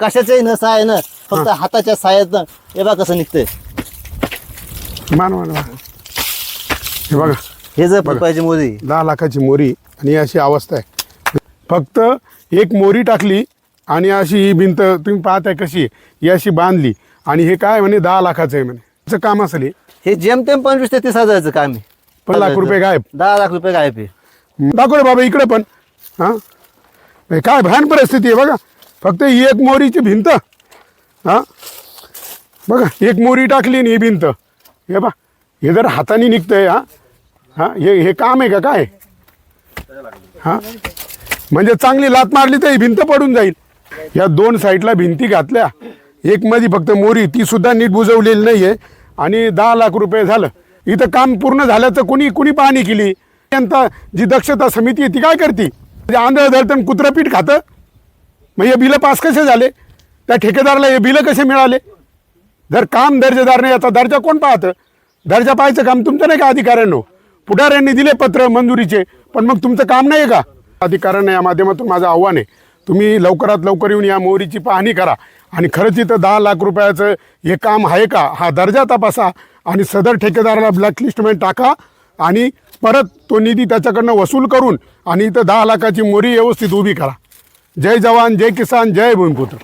कशाच्याही न सहाय्यानं फक्त हाताच्या सहाय्यानं हे बघा कसं निघतंय. मान मान मान. हे बघा. हे जर पप्पाची मोदी दहा लाखाची मोरी आणि अशी अवस्था आहे. फक्त एक मोरी टाकली आणि अशी ही भिंत तुम्ही पाहताय कशी आहे. ही अशी बांधली. आणि हे काय म्हणे दहा लाखाचं आहे म्हणे. त्याचं काम असेल हे. हे जेमतेम पंचवीस ते तीस हजाराचं काम आहे. पण लाख रुपये गायब. दहा लाख रुपये गायब आहे. दाखव रे बाबा इकडे पण. हां? हे काय भयान परिस्थिती आहे बघा. फक्त ही एक मोरीची भिंत. हां? बघा एक मोरी टाकली आणि ही भिंत. हे बा हे जर हाताने निघतंय हा? हां हे हे काम आहे का काय? हां? म्हणजे चांगली लात मारली तर ही भिंत पडून जाईल. या दोन साईडला भिंती घातल्या. एक मध्ये फक्त मोरी ती सुद्धा नीट बुजवलेली नाही आहे आणि दहा लाख रुपये झालं. इथं काम पूर्ण झाल्याचं कुणी कुणी पाहणी केली? यंत्रणा जी दक्षता समिती आहे ती काय करते? म्हणजे आंधळ धरतं कुत्रपीठ खातं? मग हे बिलं पास कसे झाले? त्या ठेकेदाराला हे बिलं कसे मिळाले? जर काम दर्जेदार नाही आता दर्जा कोण पाहतं? दर्जा पाहायचं काम तुमचं नाही का अधिकाऱ्यांनो? पुढाऱ्यांनी दिले पत्र मंजुरीचे पण मग तुमचं काम नाही आहे का? अधिकाऱ्यांना या माध्यमातून माझं आव्हान आहे. तुम्ही लवकरात लवकर येऊन या मोहरीची पाहणी करा. आणि खरंच इथं दहा लाख रुपयाचं हे काम आहे का? हा दर्जा तपासा आणि सदर ठेकेदाराला ब्लॅकलिस्टमध्ये टाका आणि परत तो निधी त्याच्याकडनं वसूल करून आणि इथं दहा लाखाची मोरी व्यवस्थित उभी करा. जय जवान जय किसान जय भूमिपुत्र.